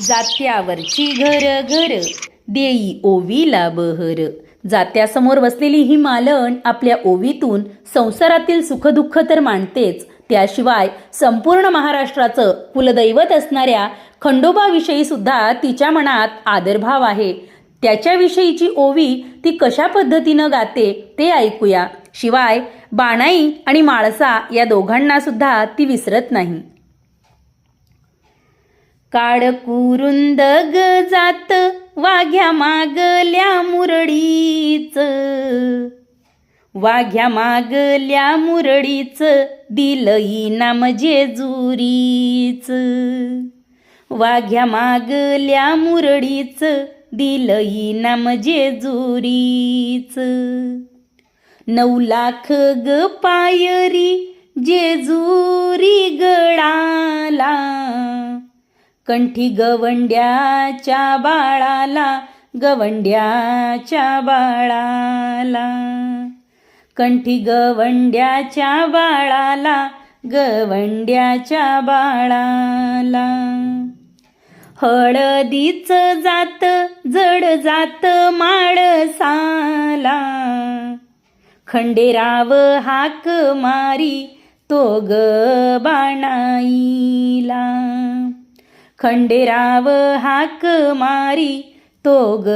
जात्यावरची घर घर देई ओवीला बहर. जात्यासमोर बसलेली ही मालन आपल्या ओवीतून संसारातील सुखदुःख तर मांडतेच. त्याशिवाय संपूर्ण महाराष्ट्राचं कुलदैवत असणाऱ्या खंडोबाविषयी सुद्धा तिच्या मनात आदरभाव आहे. त्याच्याविषयीची ओवी ती कशा पद्धतीनं गाते ते ऐकूया. शिवाय बाणाई आणि माळसा या दोघांना सुद्धा ती विसरत नाही. काळ कुरुंद ग जात वाघ्या मागल्या मुरडीच. वाघ्या मागल्या मुरडीच दिलई नाम जेजुरीच. वाघ्या मागल्या मुरडीच दिलई नाम जेजुरीच. नऊ लाख ग पायरी जेजुरी गडाला. कंठी गवंड्याच्या बाळाला गवंड्याच्या बाळाला. कंठी गवंड्याच्या बाळाला गवंड्याच्या बाळाला. हळदीच जात जड जात माळसाला. खंडेराव हाक मारी तो ग बाणाईला. खंडेराव हाक मारी तो ग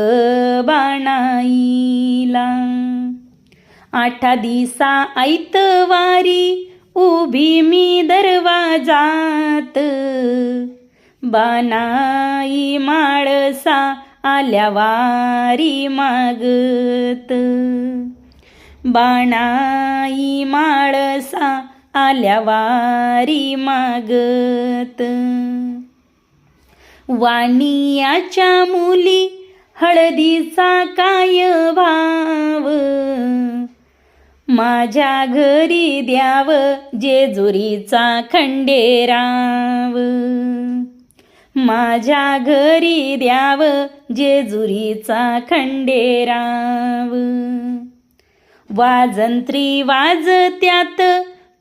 बाणाईला. आठा दिसा ऐतवारी उभी मी दरवाजात. बानाई माळसा आल्या वारी मागत. बाणाई माळसा आल्या वारी मागत. वाणियाच्या मुली हळदीचा काय भाव? माझ्या घरी द्याव जेजुरीचा खंडेराव. माझ्या घरी द्याव जेजुरीचा खंडेराव. वाजंत्री वाजत्यात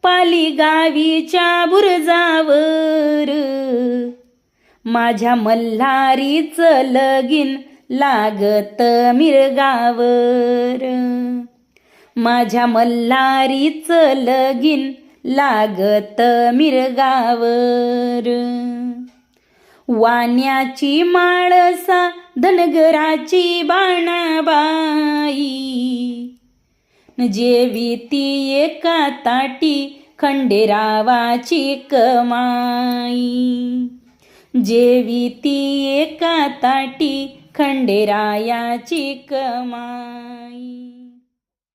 पाली गावीच्या बुरजा माझ्या मल्हारीच लगीन लागत मिरगावर. माझ्या मल्हारीच लगीन लागत मिरगावर. वाण्याची माळसा धनगराची बाणाबाई. जेवी ती एका ताटी खंडेरावाची कमाई. जेवी ती एका ताटी खंडेरायाची कमाई.